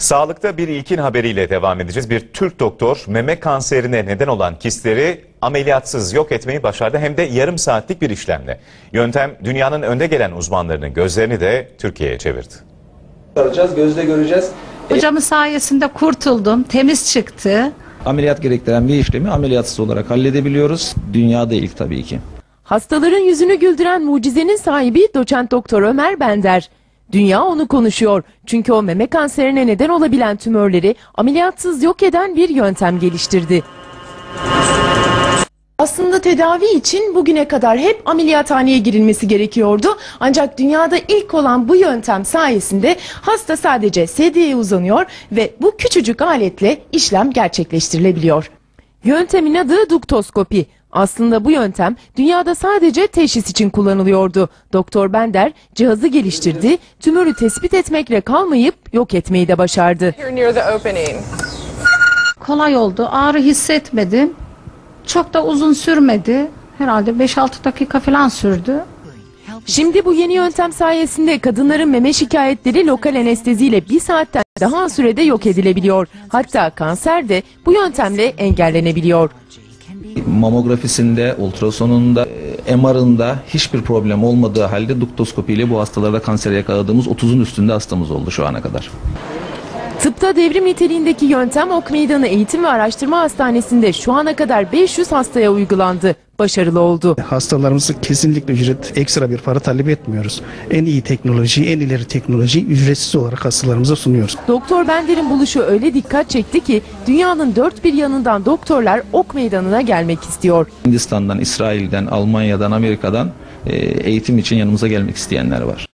Sağlıkta bir ilkin haberiyle devam edeceğiz. Bir Türk doktor meme kanserine neden olan kistleri ameliyatsız yok etmeyi başardı hem de yarım saatlik bir işlemle. Yöntem dünyanın önde gelen uzmanlarının gözlerini de Türkiye'ye çevirdi. Arayacağız, gözle göreceğiz. Hocamın sayesinde kurtuldum, temiz çıktı. Ameliyat gerektiren bir işlemi ameliyatsız olarak halledebiliyoruz. Dünyada ilk tabii ki. Hastaların yüzünü güldüren mucizenin sahibi doçent doktor Ömer Bender. Dünya onu konuşuyor. Çünkü o meme kanserine neden olabilen tümörleri ameliyatsız yok eden bir yöntem geliştirdi. Aslında tedavi için bugüne kadar hep ameliyathaneye girilmesi gerekiyordu. Ancak dünyada ilk olan bu yöntem sayesinde hasta sadece sedyeye uzanıyor ve bu küçücük aletle işlem gerçekleştirilebiliyor. Yöntemin adı duktoskopi. Aslında bu yöntem dünyada sadece teşhis için kullanılıyordu. Doktor Bender cihazı geliştirdi, tümörü tespit etmekle kalmayıp yok etmeyi de başardı. Kolay oldu, ağrı hissetmedim. Çok da uzun sürmedi. Herhalde 5-6 dakika falan sürdü. Şimdi bu yeni yöntem sayesinde kadınların meme şikayetleri lokal anesteziyle bir saatten daha sürede yok edilebiliyor. Hatta kanser de bu yöntemle engellenebiliyor. Mamografisinde, ultrasonunda, e, MR'ında hiçbir problem olmadığı halde duktoskopiyle bu hastalarda kanser yakaladığımız 30'un üstünde hastamız oldu şu ana kadar. Tıpta devrim niteliğindeki yöntem Ok Meydanı Eğitim ve Araştırma Hastanesi'nde şu ana kadar 500 hastaya uygulandı. Başarılı oldu. Hastalarımızı kesinlikle ücret ekstra bir para talep etmiyoruz. En iyi teknoloji, en ileri teknolojiyi ücretsiz olarak hastalarımıza sunuyoruz. Doktor Bender'in buluşu öyle dikkat çekti ki dünyanın dört bir yanından doktorlar Ok Meydanı'na gelmek istiyor. Hindistan'dan, İsrail'den, Almanya'dan, Amerika'dan e, eğitim için yanımıza gelmek isteyenler var.